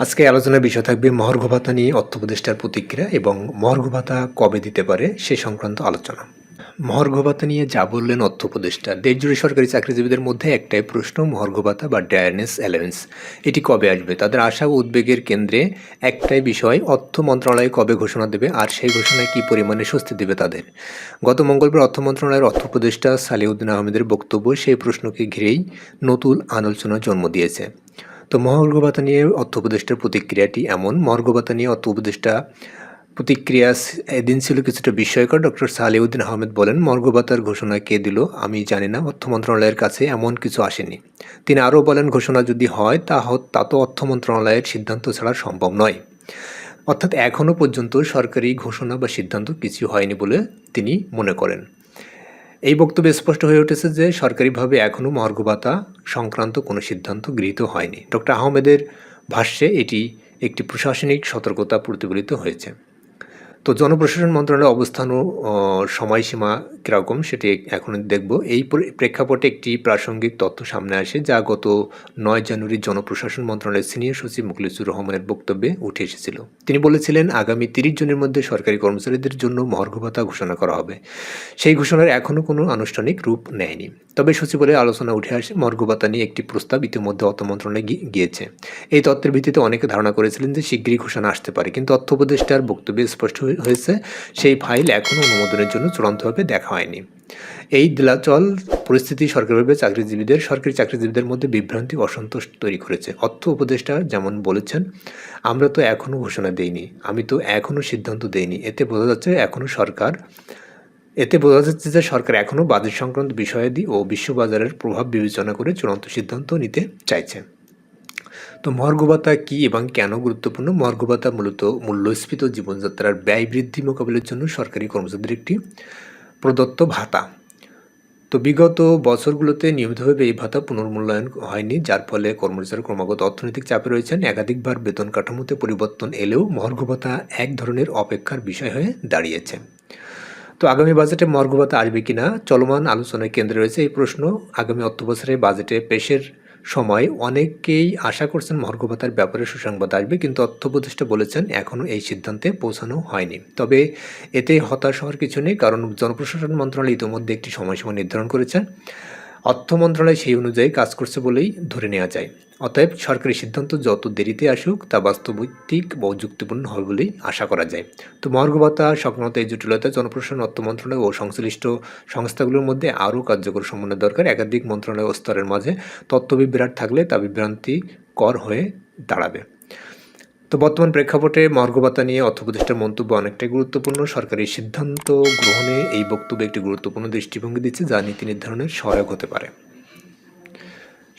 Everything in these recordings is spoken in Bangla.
আজকে আলোচনার বিষয় থাকবে মহার্ঘ ভাতা নিয়ে অর্থ প্রতিক্রিয়া এবং মহার্ঘ ভাতা কবে দিতে পারে সে সংক্রান্ত আলোচনা। মহার্ঘ ভাতা নিয়ে যা বললেন অর্থ উপদেষ্টা, দেশজুড়ে সরকারি চাকরিজীবীদের মধ্যে একটাই প্রশ্ন মহার্ঘ ভাতা বা ড্রায়ারনেস অ্যালায়েন্স। এটি কবে আসবে? তাদের আশা ও উদ্বেগের কেন্দ্রে একটাই বিষয়, অর্থ মন্ত্রণালয় কবে ঘোষণা দেবে আর সেই ঘোষণায় কী পরিমাণে স্বস্তি দেবে তাদের? গত মঙ্গলবার অর্থ মন্ত্রণালয়ের অর্থ সালিউদ্দিন আহমেদের বক্তব্য সেই প্রশ্নকে ঘিরেই নতুন আলোচনা জন্ম দিয়েছে। তো মহার্ঘ ভাতা নিয়ে অর্থ উপদেষ্টার প্রতিক্রিয়াটি এমন। মহার্ঘ ভাতা নিয়ে অর্থ উপদেষ্টা প্রতিক্রিয়া এদিন ছিল কিছুটা বিস্ময়কর। ডক্টর সালেউদ্দিন আহমেদ বলেন মর্গ ভাতার ঘোষণা কে দিল আমি জানি না। অর্থ মন্ত্রণালয়ের কাছে এমন কিছু আসেনি। তিনি আরও বলেন, ঘোষণা যদি হয় তা তা তো অর্থ মন্ত্রণালয়ের সিদ্ধান্ত ছাড়া সম্ভব নয়। অর্থাৎ এখনও পর্যন্ত সরকারি ঘোষণা বা সিদ্ধান্ত কিছু হয়নি বলে তিনি মনে করেন। এই বক্তব্যে স্পষ্ট হয়ে উঠেছে যে সরকারিভাবে এখনও মহার্ঘ ভাতা সংক্রান্ত কোনো সিদ্ধান্ত গৃহীত হয়নি। ডক্টর আহমেদের ভাষ্যে এটি একটি প্রশাসনিক সতর্কতা প্রতিফলিত হয়েছে। তো জনপ্রশাসন মন্ত্রণালয়ের অবস্থান ও সময়সীমা কীরকম সেটি এখন দেখব। এই প্রেক্ষাপটে একটি প্রাসঙ্গিক তথ্য সামনে আসে যা গত নয় জানুয়ারি জনপ্রশাসন মন্ত্রণালয়ের সিনিয়র সচিব মুখলিসুর রহমানের বক্তব্যে উঠে এসেছিল। তিনি বলেছিলেন, আগামী তিরিশ জনের মধ্যে সরকারি কর্মচারীদের জন্য মহার্ঘ ভাতা ঘোষণা করা হবে। সেই ঘোষণার এখনও কোনো আনুষ্ঠানিক রূপ নেয়নি। তবে সচিবালয়ে আলোচনা উঠে আসে মর্গ ভাতা নিয়ে একটি প্রস্তাব ইতিমধ্যে অর্থ মন্ত্রণালয়ে গিয়েছে। এই তথ্যের ভিত্তিতে অনেকে ধারণা করেছিলেন যে শীঘ্রই ঘোষণা আসতে পারে, কিন্তু অর্থ উপদেষ্টার বক্তব্যে স্পষ্ট হয়েছে, সেই ফাইল এখনও অনুমোদনের জন্য চূড়ান্তভাবে দেখা হয়নি। এই দিলাচল পরিস্থিতি সরকারিভাবে চাকরিজীবীদের, সরকারি চাকরিজীবীদের মধ্যে বিভ্রান্তি, অসন্তোষ তৈরি করেছে। অর্থ উপদেষ্টা যেমন বলেছেন, আমরা তো এখনও ঘোষণা দেইনি, আমি তো এখনও সিদ্ধান্ত দেইনি। এতে বোঝা যাচ্ছে এখনও সরকার, এতে বোঝা যাচ্ছে যে সরকার এখনও বাজেট সংক্রান্ত বিষয়াদি ও বিশ্ববাজারের প্রভাব বিবেচনা করে চূড়ান্ত সিদ্ধান্ত নিতে চাইছে। তো মহার্ঘ ভাতা কী এবং কেন গুরুত্বপূর্ণ? মহার্ঘ ভাতা মূলত মূল্যস্ফীত জীবনযাত্রার ব্যয় বৃদ্ধি মোকাবিলার জন্য সরকারি কর্মচারীদের একটি প্রদত্ত ভাতা। তো বিগত বছরগুলোতে নিয়মিতভাবে এই ভাতা পুনর্মূল্যায়ন হয়নি, যার ফলে কর্মচারী ক্রমাগত অর্থনৈতিক চাপে রয়েছেন। একাধিকবার বেতন কাঠামোতে পরিবর্তন এলেও মহার্ঘ ভাতা এক ধরনের অপেক্ষার বিষয় হয়ে দাঁড়িয়েছে। তো আগামী বাজেটে মর্গ ভাতা আসবে কিনা? চলমান আলোচনায় কেন্দ্রে রয়েছে এই প্রশ্ন। আগামী অর্থ বছরে বাজেটে পেশের সময় অনেকেই আশা করছেন মর্গ ব্যাপারে সুসংবাদ আসবে, কিন্তু অর্থ বলেছেন এখনও এই সিদ্ধান্তে পৌঁছানো হয়নি। তবে এতে হতাশ হওয়ার কিছু নেই, কারণ জনপ্রশাসন মন্ত্রণালয় ইতিমধ্যে একটি সময়সীমা নির্ধারণ করেছেন অর্থ মন্ত্রণালয় সেই অনুযায়ী কাজ করছে বলেই ধরে নেওয়া যায়। অতএব সরকারি সিদ্ধান্ত যত দেরিতে আসুক, তা বাস্তবিক ও যুক্তিপূর্ণ হবে বলেই আশা করা যায়। তো মহার্ঘ ভাতা সংক্রান্ত এই জটিলতা, জনপ্রশাসন অর্থ মন্ত্রণালয় ও সংশ্লিষ্ট সংস্থাগুলোর মধ্যে আরও কার্যকর সমন্বয় দরকার। একাধিক মন্ত্রণালয় স্তরের মাঝে তথ্য বিভ্রাট থাকলে তা বিভ্রান্তিকর হয়ে দাঁড়াবে। তো বর্তমান প্রেক্ষাপটে মর্গবাতা নিয়ে অর্থ উপদেষ্টার মন্তব্য অনেকটাই গুরুত্বপূর্ণ। সরকারি সিদ্ধান্ত গ্রহণে এই বক্তব্য একটি গুরুত্বপূর্ণ দৃষ্টিভঙ্গি দিচ্ছে, যা নীতি নির্ধারণে সহায়ক হতে পারে।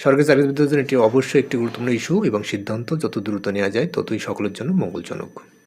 সরকারি চাকরিজীবীদের জন্য এটি অবশ্যই একটি গুরুত্বপূর্ণ ইস্যু এবং সিদ্ধান্ত যত দ্রুত নেওয়া যায়, ততই সকলের জন্য মঙ্গলজনক।